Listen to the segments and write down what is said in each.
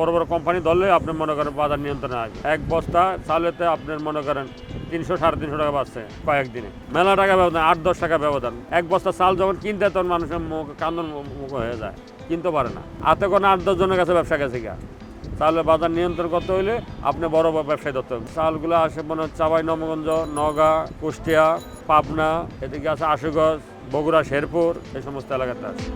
বড় বড় কোম্পানি ধরলে আপনি মনে করেন বাজার নিয়ন্ত্রণে আসবে। এক বস্তা চালেতে আপনার মনে করেন তিনশো, সাড়ে তিনশো টাকা বাড়ছে কয়েকদিনে। মেলা টাকা ব্যবধান, আট, দশ টাকা ব্যবধান। এক বস্তা চাল যখন কিনতে তখন মানুষের মুখ, কান্দন মুখ হয়ে যায়। কিনতে পারে না। হাতে কোনো আট, দশ জনের কাছে ব্যবসা গেছে গা চালের বাজার নিয়ন্ত্রণ করতে হইলে আপনি বড় বড় ব্যবসায়ী ধরতে হবে। চালগুলো আসে মনে হচ্ছে চাবাই, নবগঞ্জ নগা কুষ্টিয়া, পাবনা, এদিকে আছে আশুগঞ্জ, বগুড়া, শেরপুর, এই সমস্ত এলাকাতে আছে।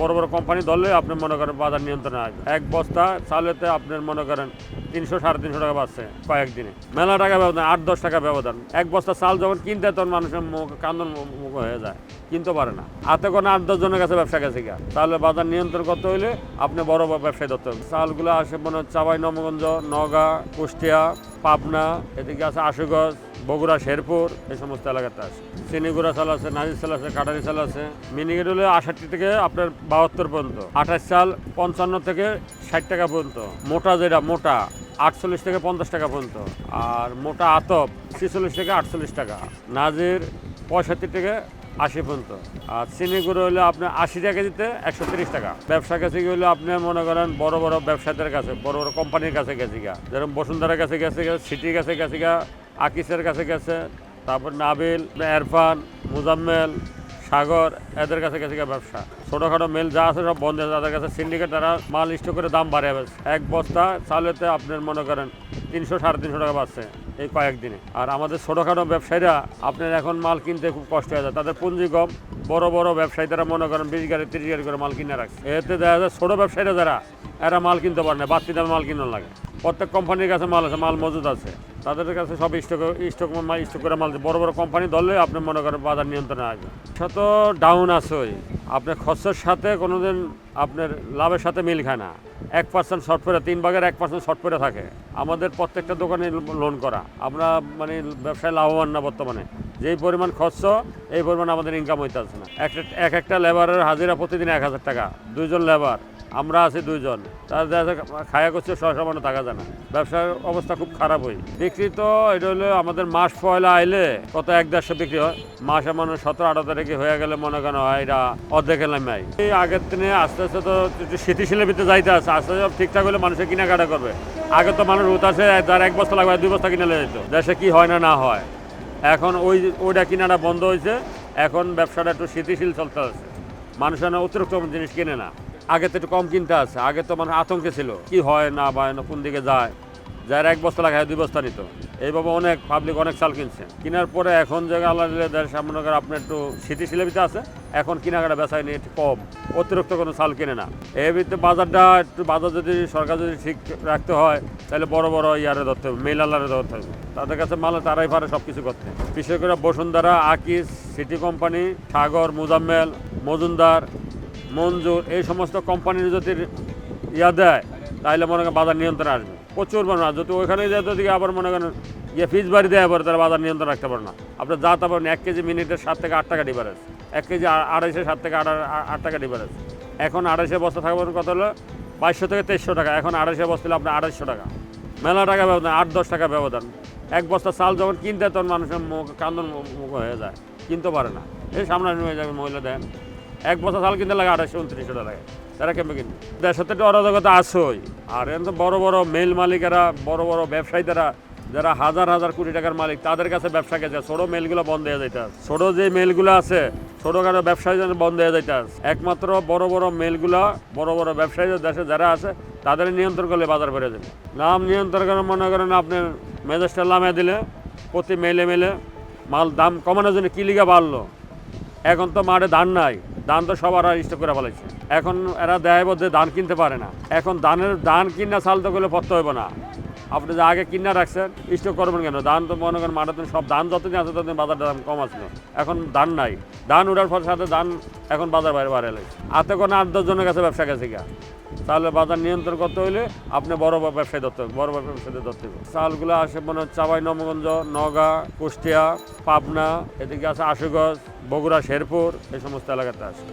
বড় বড় কোম্পানি ধরলে আপনি মনে করেন বাজার নিয়ন্ত্রণে আসবে। এক বস্তা চালেতে আপনার মনে করেন তিনশো, সাড়ে তিনশো টাকা বাড়ছে কয়েকদিনে। মেলা টাকা ব্যবধান, আট, দশ টাকা ব্যবধান। এক বস্তা চাল যখন কিনতে তখন মানুষের মুখ, কান্দন মুখ হয়ে যায়। কিনতে পারে না। হাতে কোনো আট, দশ জনের কাছে ব্যবসা গেছে গা তাহলে বাজার নিয়ন্ত্রণ করতে হইলে আপনি বড় বড় ব্যবসায়ী ধরতে হবে। চালগুলো আসে মনে হচ্ছে চাবাই নবগঞ্জ নগা কুষ্টিয়া, পাবনা, এদিকে আছে আশুগঞ্জ বগুড়া, শেরপুর, এই সমস্ত এলাকাতে আছে। চিনিগুড়া চাল আছে, নাজির চাল আছে, কাটারি চাল আছে। মিনিগেট হলে আষাটটি থেকে আপনার বাহাত্তর পর্যন্ত। আঠাশ চাল পঞ্চান্ন থেকে ষাট টাকা পর্যন্ত। মোটা যেটা, মোটা, আটচল্লিশ থেকে পঞ্চাশ টাকা পর্যন্ত। আর মোটা আতপ, ছেচল্লিশ থেকে আটচল্লিশ টাকা। নাজির পঁয়ষট্টি থেকে আশি পর্যন্ত। আর চিনি গুঁড়ো হলে আপনার আশি টাকা দিতে একশো তিরিশ টাকা। ব্যবসা কাছে হলে আপনি মনে করেন বড় বড় ব্যবসায়ীদের কাছে, বড় বড় কোম্পানির কাছে গেছি গা। যেরকম বসুন্ধরার কাছে গেছে সিটির কাছে গেছে গা আকিসের কাছে গেছে, তারপর নাবিল, এরফান, মুজাম্মেল, সাগর, এদের কাছে গেছে ব্যবসা। ছোটোখাটো মেল যা আছে সব বন্ধ তাদের কাছে সিন্ডিকেট, তারা মাল স্টোর করে দাম বাড়িয়ে ফেলছে। এক বস্তা চালেতে আপনার মনে করেন তিনশো, সাড়ে তিনশো টাকা বাড়ছে এই কয়েকদিনে। আর আমাদের ছোটোখাটো ব্যবসায়ীরা আপনার এখন মাল কিনতে খুব কষ্ট হয়ে যায়। তাদের পুঁজি কম বড় বড় ব্যবসায়ী তারা মনে করেন বিশ গাড়ি, তিরিশ গাড়ি করে মাল কিনে রাখছে। এতে দেখা যায় ছোটো ব্যবসায়ীরা যারা, এরা মাল কিনতে পারে না, বাড়তি দামে মাল কিনতে লাগে। প্রত্যেক কোম্পানির কাছে মাল আছে, মাল মজুদ আছে। তাদের কাছে সব স্টক স্টক মাল স্টক করে মাল বড় বড় কোম্পানি ধরলে আপনি মনে করেন বাজার নিয়ন্ত্রণে আসবে। সে তো ডাউন আছে আপনার খরচের সাথে কোনোদিন আপনার লাভের সাথে মিল খায় না। এক পার্সেন্ট শর্ট পরে, তিন ভাগের এক পার্সেন্ট শর্ট পরে থাকে। আমাদের প্রত্যেকটা দোকানে লোন করা। আমরা মানে ব্যবসায় লাভবান না বর্তমানে। যেই পরিমাণ খরচ, এই পরিমাণ আমাদের ইনকাম হইতে আছে না। এক একটা লেবারের হাজিরা প্রতিদিন এক হাজার টাকা। দুইজন লেবার আমরা আছি দুইজন। তার খায়া করছে সহসামান্য টাকা জানা ব্যবসার অবস্থা খুব খারাপ হই বিক্রি তো, এটা হলো আমাদের মাস পয়লা আইলে কত এক দেড়শো বিক্রি হয়। মাসে মানে সতেরো আঠারো তারিখে হয়ে গেলে মনে কেন হয় এটা অর্ধেকের নামে এই আগের দিনে আস্তে আস্তে তো একটু স্থিতিশীলের ভিতরে যাইতে আছে। আস্তে সব ঠিকঠাক হলে মানুষের কিনাকাটা করবে। আগে তো মানুষ উতাসে যার এক বস্তা লাগবে, দুই বস্তা কিনে যেত। দেশে কি হয় না না হয়। এখন ওই ওইটা কিনাটা বন্ধ হয়েছে। এখন ব্যবসাটা একটু স্মৃতিশীল চলতে আছে। মানুষ না অতিরিক্ত জিনিস কিনে না। আগে তো একটু কম কিনতে আছে, আগে তো মানুষ আতঙ্কে ছিল, কি হয় না বা কোন দিকে যায়? যার এক বস্তা লাগায় দুই বস্তা নিত। এইভাবে অনেক পাবলিক অনেক চাল কিনছে। কেনার পরে এখন যে আল্লাহ দিলে দেশ সামনে করে আপনার একটু স্থিতিশীলতা আছে, এখন কেনাকাটা বেচায় নিয়ে একটু কম। অতিরিক্ত কোনো চাল কিনে না। এই ভিত্তিতে বাজারটা একটু, বাজার যদি সরকার যদি ঠিক রাখতে হয়, তাহলে বড় বড় ইয়ারে ধরতে হবে মেল আলারে ধরতে হবে। তাদের কাছে মালে তারাই পারে সব কিছু করতে। বিশেষ করে বসুন্ধরা, আকিস সিটি কোম্পানি সাগর, মুজাম্মেল, মজুমদার মঞ্জুর, এই সমস্ত কোম্পানির যদি ইয়া দেয়, তাহলে মনে করেন বাজার নিয়ন্ত্রণ আসবে। প্রচুর পরিমাণ যদি ওইখানে যায় দিকে আবার মনে করেন ইয়ে ফিজ বাড়ি দেয়, আবার তারা বাজার নিয়ন্ত্রণ রাখতে পারে না। আপনার যা তা পারেন এক কেজি মিনিটের সাত থেকে আট টাকা ডিফারেন্স এক কেজি আড়াইশো সাত থেকে আট আট টাকা ডিফারেন্স এখন আড়াইশো বস্তা থাকবেন কত হলো? বাইশশো থেকে তেইশশো টাকা। এখন আড়াইশো বস্তা হলে আপনার আড়াইশো টাকা। মেলা টাকা ব্যবধান, আট দশ টাকা ব্যবধান। এক বস্তা চাল যখন কিনতে তখন মানুষের মুখ কান্দন মুখ হয়ে যায়। কিনতে পারে না। এই সামনে হয়ে যাবে মহিলা দেন এক বছর চাল কিনতে লাগে আঠাশশো উনত্রিশশো টাকা তারা কেমন কিনবে? দেশের তো অরাজকতা আছেই। আর এখন তো বড় বড় মেল মালিকেরা, বড় বড় ব্যবসায়ীরা যারা হাজার হাজার কোটি টাকার মালিক, তাদের কাছে ব্যবসা গেছে। ছোট মেলগুলো বন্ধ হয়ে যাইতে। ছোট যে মেলগুলো আছে, ছোটখাটো ব্যবসায়ী বন্ধ হয়ে যাইতে একমাত্র বড় বড় মেলগুলো বড় বড় ব্যবসায়ী দেশে যারা আছে, তাদের নিয়ন্ত্রণ করলে বাজার বেড়ে যাবে। নাম নিয়ন্ত্রণ করে মনে করেন আপনি মেজাজটা লামে দিলে, প্রতি মেলে মেলে মাল দাম কমানোর জন্য কি লিগা বাড়লো? এখন তো মাঠে ধান নাই। ধান তো সবার আর স্টক করে ফেলেছে। এখন এরা দেয় যে ধান কিনতে পারে না। এখন ধানের ধান কিনা চাল তো করলে পড়তে হইব না। আপনি যে আগে কিনা রাখছেন স্টক করবেন কেন? ধান তো মনে করেন মাঠে সব ধান যতদিন আছে ততদিন বাজার দাম কম আসলো। এখন ধান নাই। ধান উঠার পর সাথে ধান এখন বাজার বাইরে বাড়ে লাগছে আতে কোনো আট দশ জনের কাছে ব্যবসা গেছে গা তাহলে বাজার নিয়ন্ত্রণ করতে হইলে আপনি বড় ব্যবসায় ধরতে হবে, বড় ব্যবসায়ীদের ধরতে হবে। চালগুলো আসে মনে হচ্ছে চাবাই নবগঞ্জ, নগা, কুষ্টিয়া, পাবনা, এদিকে আছে আশুগঞ্জ, বগুড়া, শেরপুর, এই সমস্ত এলাকাতে আসে।